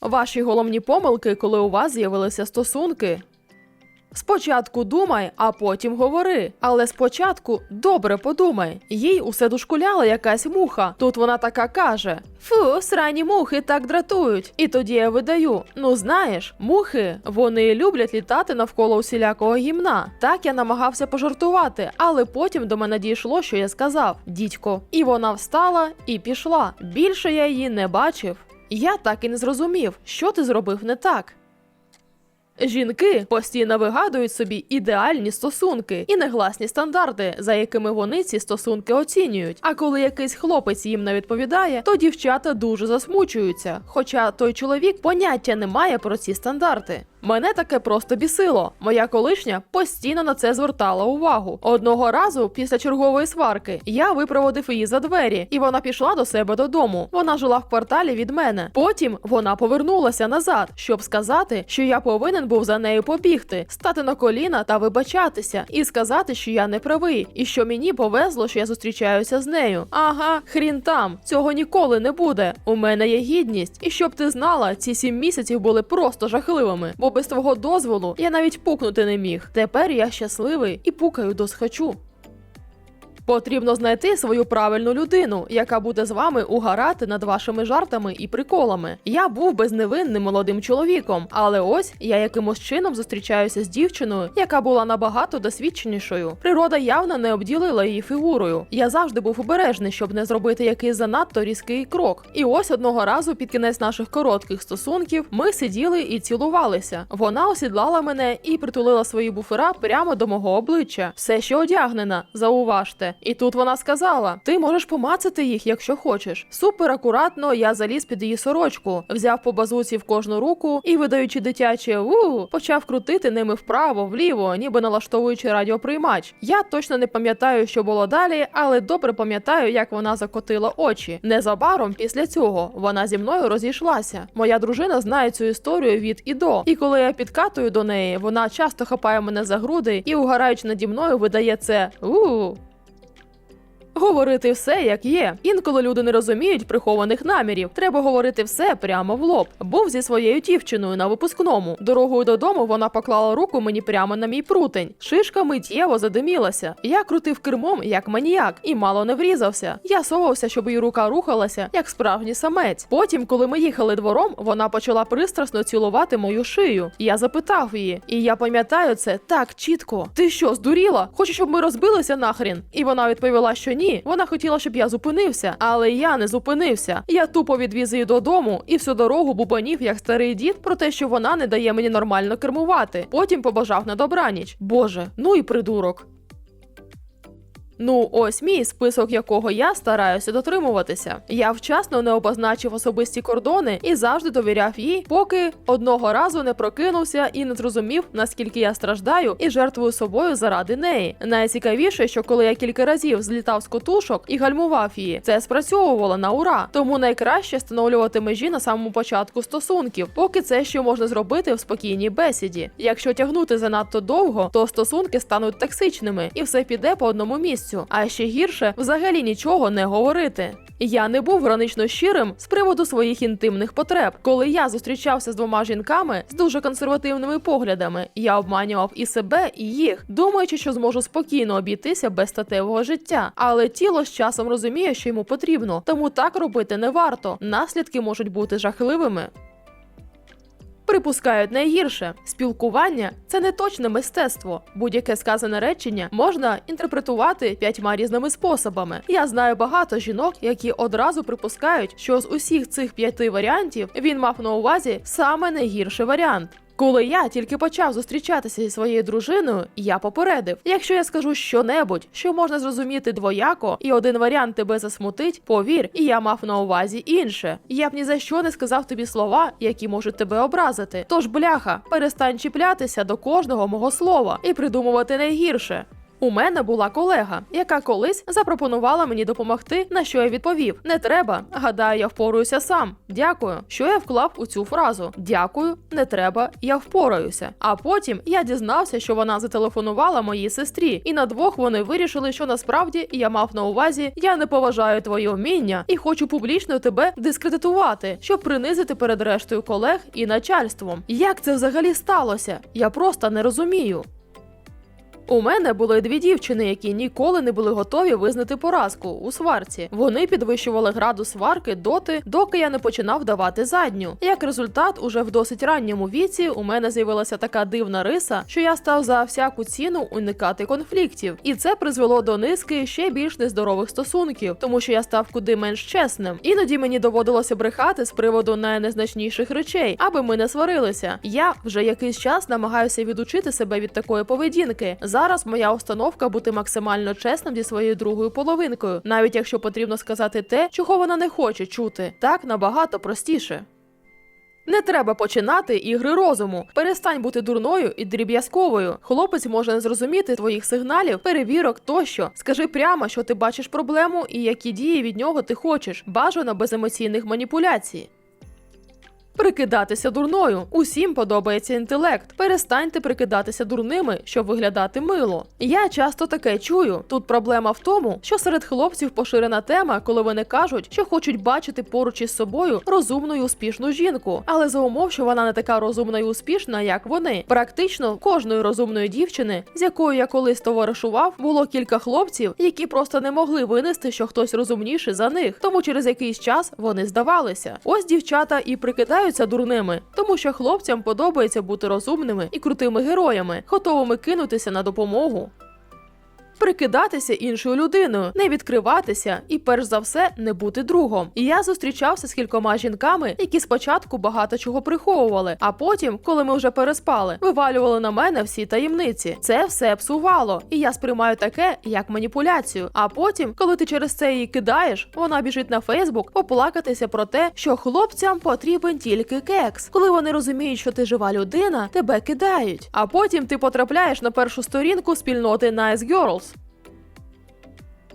Ваші головні помилки, коли у вас з'явилися стосунки. Спочатку думай, а потім говори. Але спочатку добре подумай. Їй усе дошкуляла якась муха. Тут вона така каже: Фу, срані мухи так дратують. І тоді я видаю: ну знаєш, мухи вони люблять літати навколо усілякого гімна. Так я намагався пожартувати, але потім до мене дійшло, що я сказав: дідько. І вона встала і пішла. Більше я її не бачив. Я так і не зрозумів, що ти зробив не так. Жінки постійно вигадують собі ідеальні стосунки і негласні стандарти, за якими вони ці стосунки оцінюють. А коли якийсь хлопець їм не відповідає, то дівчата дуже засмучуються. Хоча той чоловік поняття не має про ці стандарти. Мене таке просто бісило. Моя колишня постійно на це звертала увагу. Одного разу, після чергової сварки, я випроводив її за двері, і вона пішла до себе додому. Вона жила в кварталі від мене. Потім вона повернулася назад, щоб сказати, що я повинен був за нею побігти, стати на коліна та вибачатися, і сказати, що я не правий, і що мені повезло, що я зустрічаюся з нею. Ага, хрін там, цього ніколи не буде. У мене є гідність, і щоб ти знала, ці сім місяців були просто жахливими, бо без твого дозволу я навіть пукнути не міг. Тепер я щасливий і пукаю до схочу. Потрібно знайти свою правильну людину, яка буде з вами угарати над вашими жартами і приколами. Я був безневинним молодим чоловіком, але ось я якимось чином зустрічаюся з дівчиною, яка була набагато досвідченішою. Природа явно не обділила її фігурою. Я завжди був обережний, щоб не зробити якийсь занадто різкий крок. І ось одного разу під кінець наших коротких стосунків ми сиділи і цілувалися. Вона осідлала мене і притулила свої буфера прямо до мого обличчя. Все ще одягнена, зауважте. І тут вона сказала: Ти можеш помацати їх, якщо хочеш. Супер акуратно я заліз під її сорочку, взяв по базуці в кожну руку і, видаючи дитяче у, почав крутити ними вправо, вліво, ніби налаштовуючи радіоприймач. Я точно не пам'ятаю, що було далі, але добре пам'ятаю, як вона закотила очі. Незабаром після цього вона зі мною розійшлася. Моя дружина знає цю історію від і до. І коли я підкатую до неї, вона часто хапає мене за груди і, угораючи наді мною, видає це у. Говорити все як є. Інколи люди не розуміють прихованих намірів. Треба говорити все прямо в лоб. Був зі своєю дівчиною на випускному. Дорогою додому вона поклала руку мені прямо на мій прутень. Шишка миттєво задимілася. Я крутив кермом як маніяк і мало не врізався. Я совався, щоб її рука рухалася, як справжній самець. Потім, коли ми їхали двором, вона почала пристрасно цілувати мою шию. Я запитав її, і я пам'ятаю це так чітко. Ти що, здуріла? Хочеш, щоб ми розбилися нахрін? І вона відповіла, що ні. Вона хотіла, щоб я зупинився, але я не зупинився. Я тупо відвіз її додому і всю дорогу бубанів, як старий дід, про те, що вона не дає мені нормально кермувати. Потім побажав на добраніч. Боже, ну і придурок. Ну, ось мій список, якого я стараюся дотримуватися. Я вчасно не обозначив особисті кордони і завжди довіряв їй, поки одного разу не прокинувся і не зрозумів, наскільки я страждаю і жертвую собою заради неї. Найцікавіше, що коли я кілька разів злітав з котушок і гальмував її, це спрацьовувало на ура. Тому найкраще встановлювати межі на самому початку стосунків, поки це ще можна зробити в спокійній бесіді. Якщо тягнути занадто довго, то стосунки стануть токсичними і все піде по одному місцю. А ще гірше взагалі нічого не говорити. Я не був гранично щирим з приводу своїх інтимних потреб. Коли я зустрічався з двома жінками з дуже консервативними поглядами, я обманював і себе, і їх, думаючи, що зможу спокійно обійтися без статевого життя. Але тіло з часом розуміє, що йому потрібно, тому так робити не варто. Наслідки можуть бути жахливими. Припускають найгірше спілкування це не точне мистецтво. Будь-яке сказане речення можна інтерпретувати п'ятьма різними способами. Я знаю багато жінок, які одразу припускають, що з усіх цих п'яти варіантів він мав на увазі саме найгірший варіант. Коли я тільки почав зустрічатися зі своєю дружиною, я попередив: якщо я скажу щонебудь, що можна зрозуміти двояко, і один варіант тебе засмутить, повір, і я мав на увазі інше. Я б ні за що не сказав тобі слова, які можуть тебе образити. Тож, бляха, перестань чіплятися до кожного мого слова і придумувати найгірше. У мене була колега, яка колись запропонувала мені допомогти, на що я відповів: не треба. Гадаю, я впораюся сам. Дякую. Що я вклав у цю фразу? Дякую, не треба, я впораюся. А потім я дізнався, що вона зателефонувала моїй сестрі, і на двох вони вирішили, що насправді я мав на увазі, я не поважаю твої вміння і хочу публічно тебе дискредитувати, щоб принизити перед рештою колег і начальством. Як це взагалі сталося? Я просто не розумію. У мене були дві дівчини, які ніколи не були готові визнати поразку у сварці. Вони підвищували градус сварки доти, доки я не починав давати задню. Як результат, уже в досить ранньому віці у мене з'явилася така дивна риса, що я став за всяку ціну уникати конфліктів, і це призвело до низки ще більш нездорових стосунків, тому що я став куди менш чесним. Іноді мені доводилося брехати з приводу найнезначніших речей, аби ми не сварилися. Я вже якийсь час намагаюся відучити себе від такої поведінки. Зараз моя установка бути максимально чесним зі своєю другою половинкою, навіть якщо потрібно сказати те, чого вона не хоче чути. Так набагато простіше. Не треба починати ігри розуму. Перестань бути дурною і дріб'язковою. Хлопець може не зрозуміти твоїх сигналів, перевірок тощо. Скажи прямо, що ти бачиш проблему і які дії від нього ти хочеш. Бажано без емоційних маніпуляцій. Прикидатися дурною. Усім подобається інтелект. Перестаньте прикидатися дурними, щоб виглядати мило. Я часто таке чую. Тут проблема в тому, що серед хлопців поширена тема, коли вони кажуть, що хочуть бачити поруч із собою розумну і успішну жінку, але за умов, що вона не така розумна і успішна, як вони. Практично кожної розумної дівчини, з якою я колись товаришував, було кілька хлопців, які просто не могли винести, що хтось розумніший за них. Тому через якийсь час вони здавалися. Ось дівчата і прикидаються дурними, тому що хлопцям подобається бути розумними і крутими героями, готовими кинутися на допомогу. Прикидатися іншою людиною, не відкриватися і, перш за все, не бути другом. І я зустрічався з кількома жінками, які спочатку багато чого приховували, а потім, коли ми вже переспали, вивалювали на мене всі таємниці. Це все псувало, і я сприймаю таке як маніпуляцію. А потім, коли ти через це її кидаєш, вона біжить на Фейсбук поплакатися про те, що хлопцям потрібен тільки кекс. Коли вони розуміють, що ти жива людина, тебе кидають. А потім ти потрапляєш на першу сторінку спільноти Nice Girls.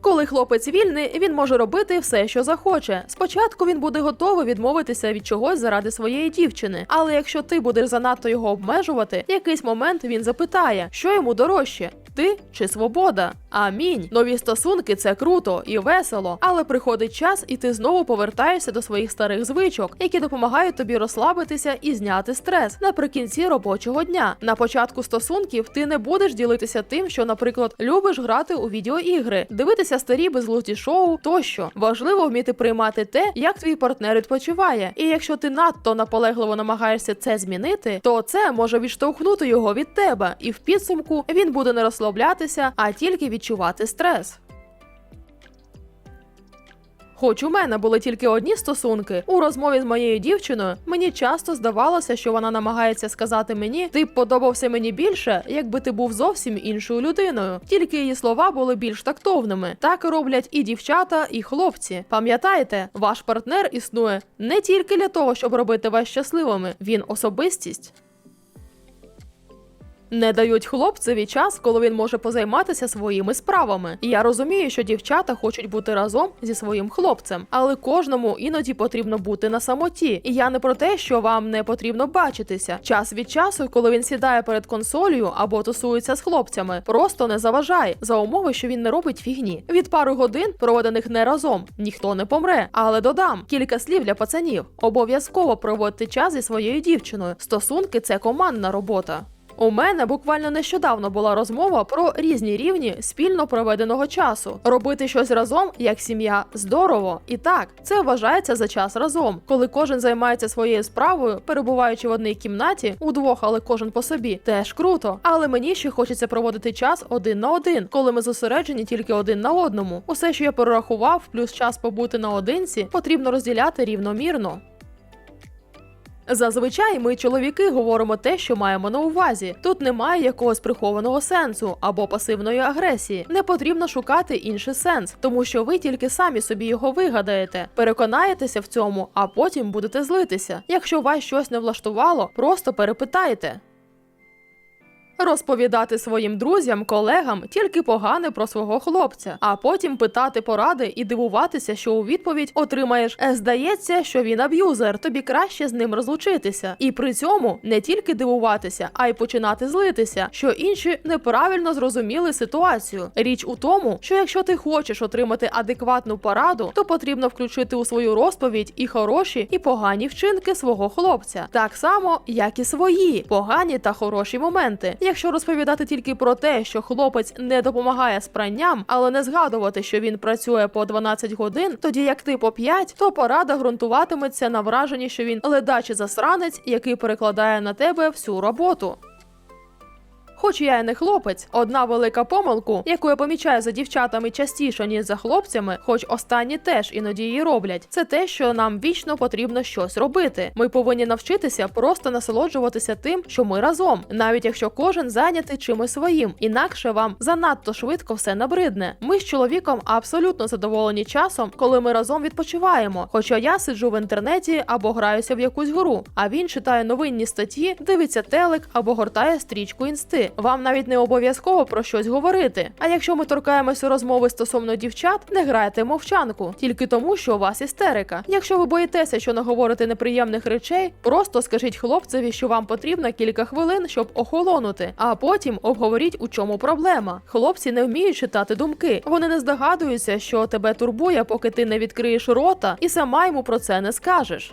Коли хлопець вільний, він може робити все, що захоче. Спочатку він буде готовий відмовитися від чогось заради своєї дівчини. Але якщо ти будеш занадто його обмежувати, якийсь момент він запитає, що йому дорожче. Ти чи свобода? Амінь. Нові стосунки це круто і весело, але приходить час, і ти знову повертаєшся до своїх старих звичок, які допомагають тобі розслабитися і зняти стрес наприкінці робочого дня. На початку стосунків ти не будеш ділитися тим, що, наприклад, любиш грати у відеоігри, дивитися старі безглузді шоу тощо. Важливо вміти приймати те, як твій партнер відпочиває. І якщо ти надто наполегливо намагаєшся це змінити, то це може відштовхнути його від тебе, і в підсумку він буде не розслаблятися, а тільки відчувати стрес. Хоч у мене були тільки одні стосунки, у розмові з моєю дівчиною мені часто здавалося, що вона намагається сказати мені, ти б подобався мені більше, якби ти був зовсім іншою людиною. Тільки її слова були більш тактовними. Так роблять і дівчата, і хлопці. Пам'ятайте, ваш партнер існує не тільки для того, щоб робити вас щасливими, він особистість. Не дають хлопцеві час, коли він може позайматися своїми справами. Я розумію, що дівчата хочуть бути разом зі своїм хлопцем, але кожному іноді потрібно бути на самоті. І я не про те, що вам не потрібно бачитися. Час від часу, коли він сідає перед консолью або тусується з хлопцями, просто не заважай за умови, що він не робить фігні. Від пару годин, проведених не разом, ніхто не помре. Але додам кілька слів для пацанів. Обов'язково проводьте час зі своєю дівчиною. Стосунки це командна робота. У мене буквально нещодавно була розмова про різні рівні спільно проведеного часу. Робити щось разом як сім'я здорово. І так, це вважається за час разом, коли кожен займається своєю справою, перебуваючи в одній кімнаті, удвох, але кожен по собі, теж круто. Але мені ще хочеться проводити час один на один, коли ми зосереджені тільки один на одному. Усе, що я перерахував, плюс час побути наодинці, потрібно розділяти рівномірно. Зазвичай ми, чоловіки, говоримо те, що маємо на увазі. Тут немає якогось прихованого сенсу або пасивної агресії. Не потрібно шукати інший сенс, тому що ви тільки самі собі його вигадаєте. Переконаєтеся в цьому, а потім будете злитися. Якщо вас щось не влаштувало, просто перепитайте. Розповідати своїм друзям, колегам тільки погане про свого хлопця, а потім питати поради і дивуватися, що у відповідь отримаєш «Е, здається, що він аб'юзер, тобі краще з ним розлучитися. І при цьому не тільки дивуватися, а й починати злитися, що інші неправильно зрозуміли ситуацію. Річ у тому, що якщо ти хочеш отримати адекватну пораду, то потрібно включити у свою розповідь і хороші, і погані вчинки свого хлопця, так само, як і свої погані та хороші моменти. Якщо розповідати тільки про те, що хлопець не допомагає з пранням, але не згадувати, що він працює по 12 годин, тоді як ти по 5, то порада ґрунтуватиметься на враженні, що він ледачий засранець, який перекладає на тебе всю роботу. Хоч я і не хлопець, одна велика помилку, яку я помічаю за дівчатами частіше, ніж за хлопцями, хоч останні теж іноді її роблять, це те, що нам вічно потрібно щось робити. Ми повинні навчитися просто насолоджуватися тим, що ми разом, навіть якщо кожен зайнятий чимось своїм, інакше вам занадто швидко все набридне. Ми з чоловіком абсолютно задоволені часом, коли ми разом відпочиваємо. Хоча я сиджу в інтернеті або граюся в якусь гру, а він читає новинні статті, дивиться телек або гортає стрічку інсти. Вам навіть не обов'язково про щось говорити. А якщо ми торкаємося розмови стосовно дівчат, не грайте мовчанку, тільки тому, що у вас істерика. Якщо ви боїтеся, що наговорите неприємних речей, просто скажіть хлопцеві, що вам потрібно кілька хвилин, щоб охолонути, а потім обговоріть, у чому проблема. Хлопці не вміють читати думки. Вони не здогадуються, що тебе турбує, поки ти не відкриєш рота, і сама йому про це не скажеш.